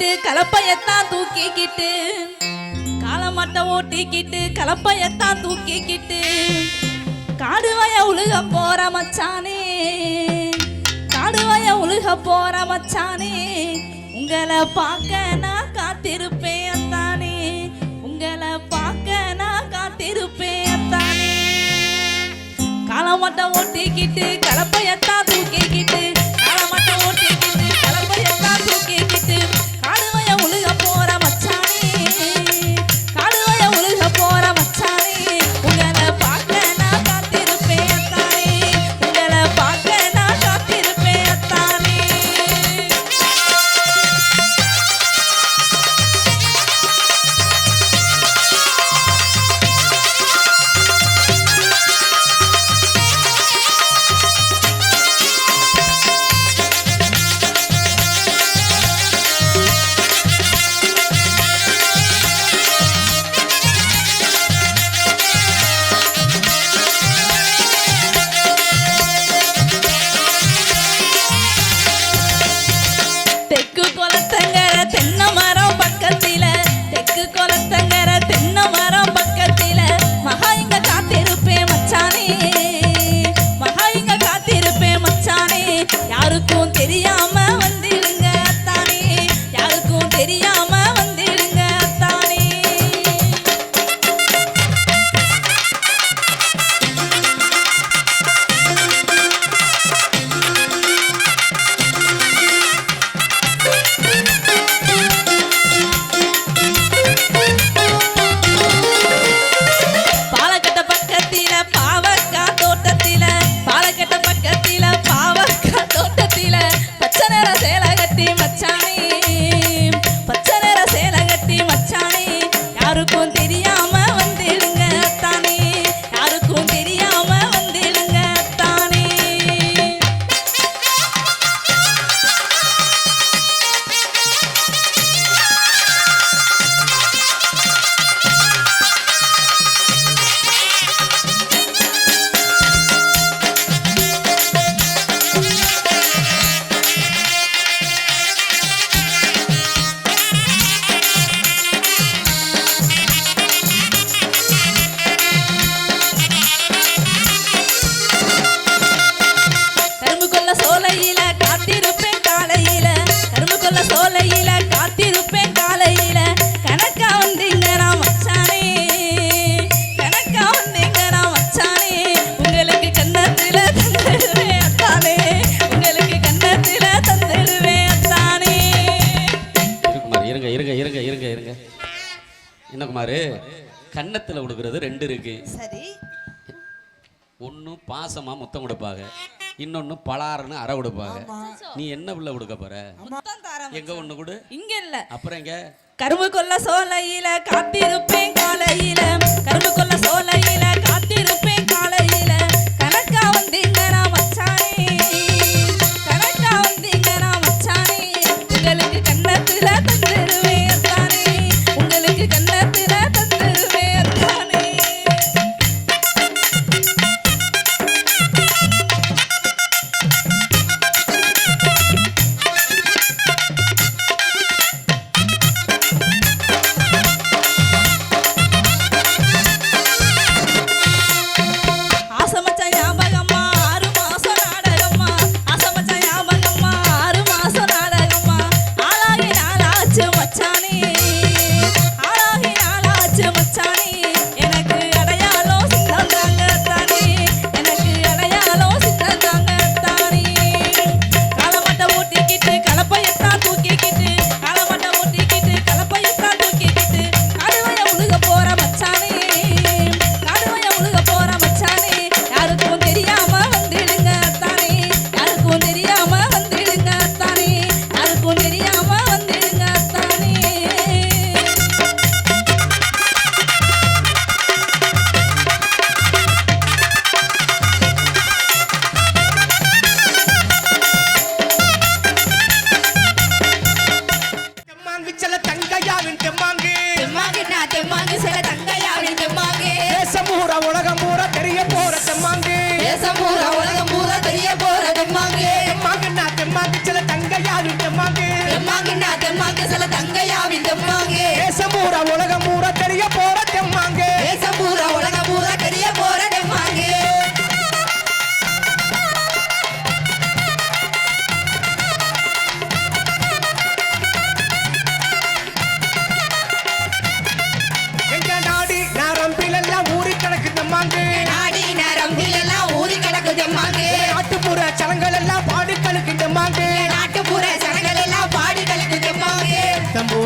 ஓட்டிக்கிட்டு கலப்பையத்தான் தூக்கிக்கிட்டு காலமட்டை ஓட்டிக்கிட்டு கலப்பையத்தான் தூக்கிக்கிட்டு காடுவய உழுக போற மச்சானே காடுவய உழுக போற மச்சானே உங்களை பார்க்க நான் காத்திருப்பேன் அத்தானே உங்களை பார்க்க நான் காத்திருப்பேன் அத்தானே. காலமட்டை ஓட்டிக்கிட்டு கலப்பையத்தான் te கன்னத்தில் கொடுக்கறது ரெண்டு இருக்கு. சரி. ஒன்று பாசமா முத்தம் கொடுப்பாங்க இன்னொன்று பலாரன்னு அரை கொடுப்பாங்க. நீ என்ன பிள்ளை கொடுக்க போற? முத்தம் தாரம் எங்க ஒன்று கொடு. இங்க இல்ல. அப்புறம் எங்க? கரும்பு கொல்ல சோலையில காத்திருப்பேன் காலையில. கரும்பு கொல்ல சோலையில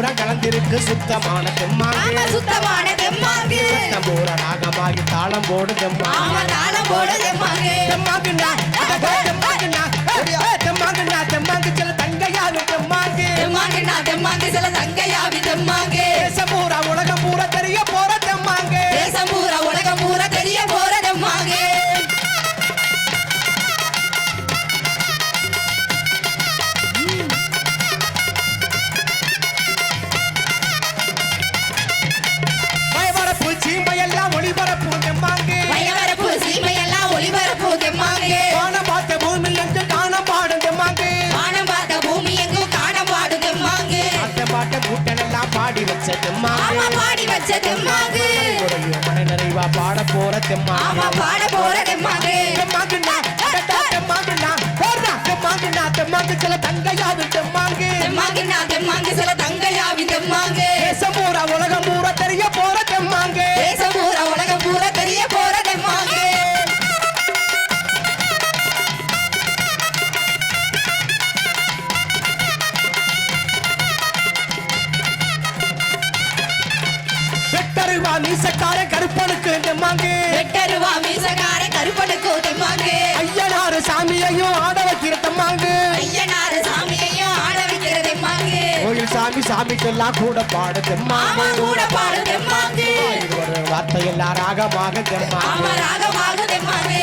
தெம்மாங்கு சுத்தமான தெம்மாங்கு சுத்தமான தெம்மாங்கு சத்தம் போற ராகமாகி தாளம் போடு தெம்மாங்கு தாளம் போடு தெம்மாங்கு தெம்மாங்குண்ணா தெம்மாங்குண்ணா தெம்மாங்குண்ணா தெம்மாங்கு சில தங்கையாவும் தெம்மாங்கு தெம்மாங்குண்ணா தெம்மாங்கு சில தங்கையாவி தெம்மாங்கு பூரா ஒளிபரப்பு தெம்மாங்கு. பயவரப்பு சீமையெல்லாம் ஒளிபரப்பு தெம்மாங்கு. வானம் பார்த்த பூமி என்று காண பாடும் தெம்மாங்கு. வானம் பார்த்த பூமி எங்கும் காணம் பாடு தெம்மாங்கு. அந்த பாட்டை கூட்டனெல்லாம் பாடி வச்ச தெம்மாங்கு. பாடி வச்ச தெம்மாங்கு. உடைய மன நிறைவா பாட போற தெம்மாங்கு. பாட போற மீசக்கார கருப்பனுக்கு தெம்மாங்கு ஐயனாரு சாமியையும் ஆட வைக்கிற தெம்மாங்கு ஐயனாரு சாமியையும் ஆட வைக்கிற தெம்மாங்கு கோயில் சாமி சாமிக்கெல்லாம் கூட பாடு தெம்மாங்கு கூட பாடு தெம்மாங்கு இருவர் வார்த்தையெல்லாம் ராகமாக தெம்மாங்கு ராகமாக தெம்மாங்கு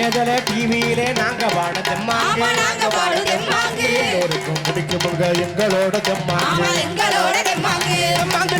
இணையதள டிவியிலே நாங்க பாட தெம்மாங்கு. நாங்க பாடு தெம்மாங்கு. எல்லோருக்கும் பிடிக்குமுங்க எங்களோட தெம்மாங்கு. எங்களோட தெம்மாங்கு. தெம்மாங்கு